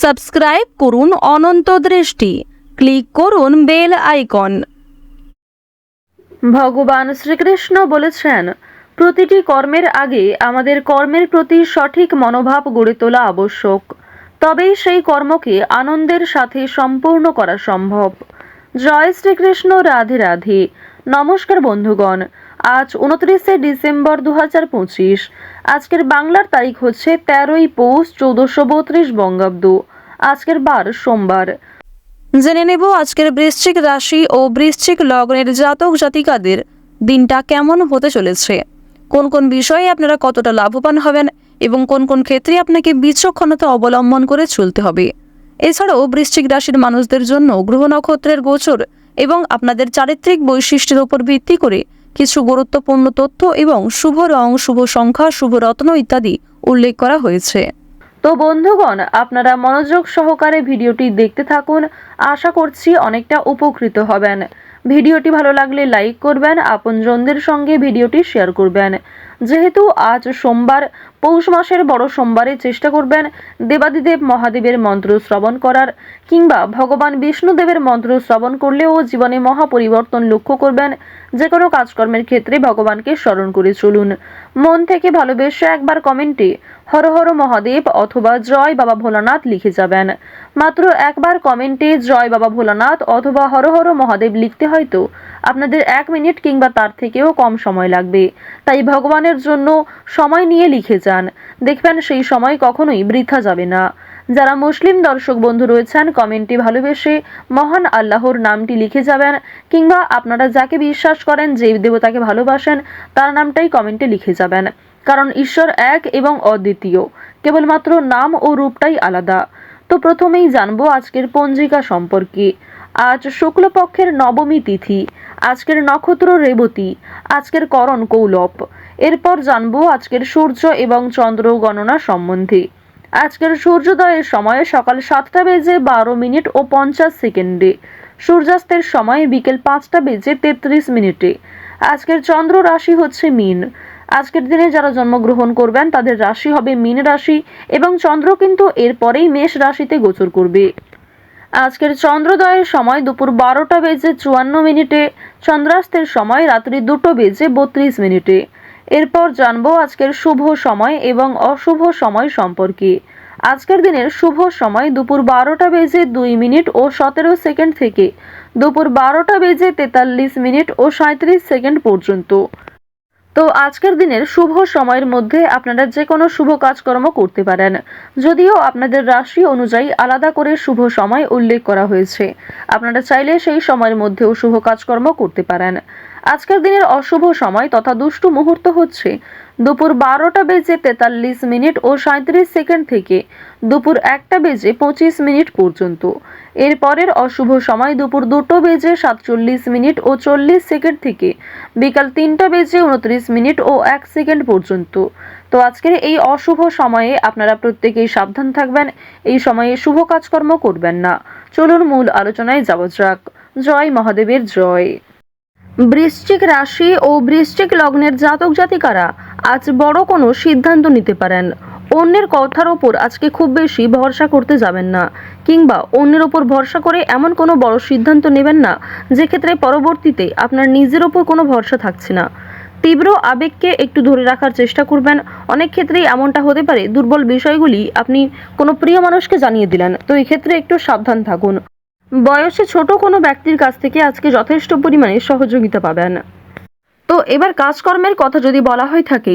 Subscribe করুন অনন্ত দৃষ্টি। Click করুন বেল আইকন। ভগবান শ্রীকৃষ্ণ বলেছেন, প্রতিটি কর্মের আগে আমাদের কর্মের প্রতি সঠিক মনোভাব গড়ে তোলা আবশ্যক। তবেই সেই কর্মকে আনন্দের সাথে সম্পূর্ণ করা সম্ভব। জয় শ্রীকৃষ্ণ, রাধে রাধে। নমস্কার বন্ধুগণ, আজ উনত্রিশে ডিসেম্বর দু হাজার পঁচিশ। আজকের বাংলার তারিখ হচ্ছে তেরোই পৌষ চৌদ্দশো বত্রিশ বঙ্গাব্দ। আজকের বার সোমবার। জেনে নেব আজকের বৃশ্চিক রাশি ও বৃশ্চিক লগ্নের জাতক জাতিকাদের দিনটা কেমন হতে চলেছে। কোন কোন বিষয়ে আপনারা কতটা লাভবান হবেন এবং কোন কোন ক্ষেত্রে আপনাকে বিচক্ষণতা অবলম্বন করে চলতে হবে। এছাড়াও বৃশ্চিক রাশির মানুষদের জন্য গ্রহ নক্ষত্রের গোচর এবং আপনাদের চারিত্রিক বৈশিষ্ট্যের উপর ভিত্তি করে কিছু গুরুত্বপূর্ণ তথ্য এবং শুভ রং, শুভ সংখ্যা, শুভ রত্ন ইত্যাদি উল্লেখ করা হয়েছে। তো বন্ধুগণ, আপনারা মনোযোগ সহকারে ভিডিওটি দেখতে থাকুন। আশা করছি অনেকটা উপকৃত হবেন। ভিডিওটি ভালো লাগলে লাইক করবেন, আপনজনদের সঙ্গে ভিডিওটি শেয়ার করবেন। যেহেতু আজ সোমবার পৌষ মাসের বড় সোমবারে চেষ্টা করবেন দেবাদিদেব মহাদেবের মন্ত্র শ্রবণ করার, কিংবা ভগবান বিষ্ণুদেবের মন্ত্র শ্রবণ করলেও জীবনে মহা পরিবর্তন লক্ষ্য করবেন, যে কোনো কাজকর্মের ক্ষেত্রে ভগবানকে স্মরণ করে চলুন। মন থেকে ভালোবেসে একবার কমেন্টে হর হর মহাদেব অথবা জয় বাবা ভোলানাথ লিখে যাবেন। মাত্র একবার কমেন্টে জয় বাবা ভোলানাথ অথবা হর হর মহাদেব লিখতে হয়তো আপনাদের এক মিনিট কিংবা তার থেকেও কম সময় লাগবে। তাই ভগবানের জন্য সময় নিয়ে লিখে যান। দেখবেন সেই সময় কখনোই বৃথা যাবে না। যারা মুসলিম দর্শক বন্ধু রয়েছেন, কমেন্টে ভালোবেসে মহান আল্লাহর নামটি লিখে যাবেন, কিংবা আপনারা যাকে বিশ্বাস করেন, যে দেবতাকে ভালোবাসেন, তার নামটাই কমেন্টে লিখে যাবেন। কারণ ঈশ্বর এক এবং অদ্বিতীয়। কেবলমাত্র নাম ও রূপটাই আলাদা। তো প্রথমেই জানব আজকের পঞ্জিকা সম্পর্কে। আজ শুক্লপক্ষের নবমী তিথি, আজকের নক্ষত্র রেবতী, আজকের করণ কৌলপ এরপর জানব আজকের সূর্য এবং চন্দ্র গণনা সম্বন্ধে। আজকের সূর্যোদয়ের সময় সকাল সাতটা বেজে বারো মিনিট ও পঞ্চাশ সেকেন্ডে। সূর্যাস্তের সময় বিকেল পাঁচটা বেজে তেত্রিশ মিনিটে। আজকের চন্দ্র রাশি হচ্ছে মিন। আজকের দিনে যারা জন্মগ্রহণ করবেন, তাদের রাশি হবে মিন রাশি এবং চন্দ্র কিন্তু এরপরেই মেষ রাশিতে গোচর করবে। আজকের চন্দ্রোদয়ের সময় দুপুর বারোটা বেজে চুয়ান্ন মিনিটে, চন্দ্রাস্তের সময় রাত্রি দুটো বেজে বত্রিশ মিনিটে। এরপর জানব আজকের শুভ সময় এবং অশুভ সময় সম্পর্কে। আজকের দিনের শুভ সময় দুপুর বারোটা বেজে দুই মিনিট ও সতেরো সেকেন্ড থেকে দুপুর বারোটা বেজে তেতাল্লিশ মিনিট ও সাঁত্রিশ সেকেন্ড পর্যন্ত। তো আজকের দিনের শুভ সময়ের মধ্যে আপনারা যে কোনো শুভ কাজকর্ম করতে পারেন। যদিও আপনাদের রাশি অনুযায়ী আলাদা করে শুভ সময় উল্লেখ করা হয়েছে। আপনারা চাইলে সেই সময়ের মধ্যেও শুভ কাজকর্ম করতে পারেন। আজকের দিনের অশুভ সময় তথা দুষ্টু মুহূর্ত হচ্ছে দুপুর বারোটা বেজে তেতাল্লিশ মিনিট ও সাঁত্রিশ সেকেন্ড থেকে দুপুর একটা বেজে পঁচিশ মিনিট পর্যন্ত। এর পরের অশুভ সময় দুপুর দুটো বেজে সাতচল্লিশ মিনিট ও চল্লিশ সেকেন্ড থেকে বিকাল তিনটা বেজে উনত্রিশ মিনিট ও এক সেকেন্ড পর্যন্ত। তো আজকের এই অশুভ সময়ে আপনারা প্রত্যেকেই সাবধান থাকবেন, এই সময়ে শুভ কাজকর্ম করবেন না। চলুন মূল আলোচনায় যাওয়া যাক। জয় মহাদেবের জয়। বৃশ্চিক রাশি ও বৃশ্চিক লগ্নের জাতক জাতিকারা আজ বড় কোনো সিদ্ধান্ত নিতে পারেন। অন্যের কথার ওপর আজকে খুব বেশি ভরসা করতে যাবেন না, কিংবা অন্যের ওপর ভরসা করে এমন কোনো বড় সিদ্ধান্ত নেবেন না, যে ক্ষেত্রে পরবর্তীতে আপনার নিজের ওপর কোনো ভরসা থাকছে না। তীব্র আবেগকে একটু ধরে রাখার চেষ্টা করবেন। অনেক ক্ষেত্রেই এমনটা হতে পারে, দুর্বল বিষয়গুলি আপনি কোনো প্রিয় মানুষকে জানিয়ে দিলেন, তো এই ক্ষেত্রে একটু সাবধান থাকুন। বয়সে ছোট কোনো ব্যক্তির কাছ থেকে আজকে যথেষ্ট পরিমাণে সহযোগিতা পাবেন। তো এবার কাজকর্মের কথা যদি বলা হয়ে থাকে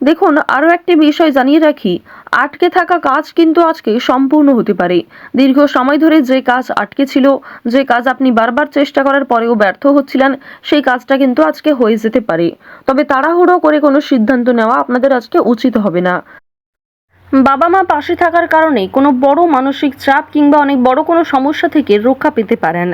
দেখুন, আরও একটি বিষয় জানিয়ে রাখি। আটকে থাকা কাজ কিন্তু আজকে সম্পূর্ণ হতে পারে। দীর্ঘ সময় ধরে যে কাজ আটকে ছিল, যে কাজ আপনি বারবার চেষ্টা করার পরেও ব্যর্থ হচ্ছিলেন, সেই কাজটা কিন্তু আজকে হয়ে যেতে পারে। তবে তাড়াহুড়ো করে কোনো সিদ্ধান্ত নেওয়া আপনাদের আজকে উচিত হবে না। বাবা মা পাশে থাকার কারণে কোনো বড় মানসিক চাপ কিংবা অনেক বড় কোনো সমস্যা থেকে রক্ষা পেতে পারেন।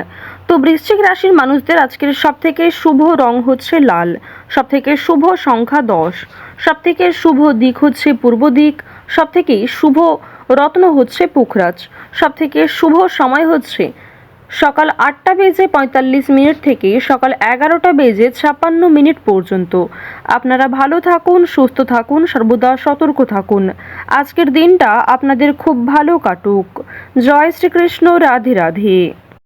তো বৃশ্চিক রাশির মানুষদের আজকের সব থেকে শুভ রং হচ্ছে লাল সব থেকে শুভ সংখ্যা দশ। সব থেকে শুভ দিক হচ্ছে পূর্ব দিক সব থেকে শুভ রত্ন হচ্ছে পুখরাজ সব থেকে শুভ সময় হচ্ছে সকাল আটটা বেজে পঁয়তাল্লিশ মিনিট থেকে সকাল এগারোটা বেজে ছাপ্পান্ন মিনিট পর্যন্ত। আপনারা ভালো থাকুন, সুস্থ থাকুন, সর্বদা সতর্ক থাকুন। আজকের দিনটা আপনাদের খুব ভালো কাটুক। জয় শ্রীকৃষ্ণ, রাধে রাধে।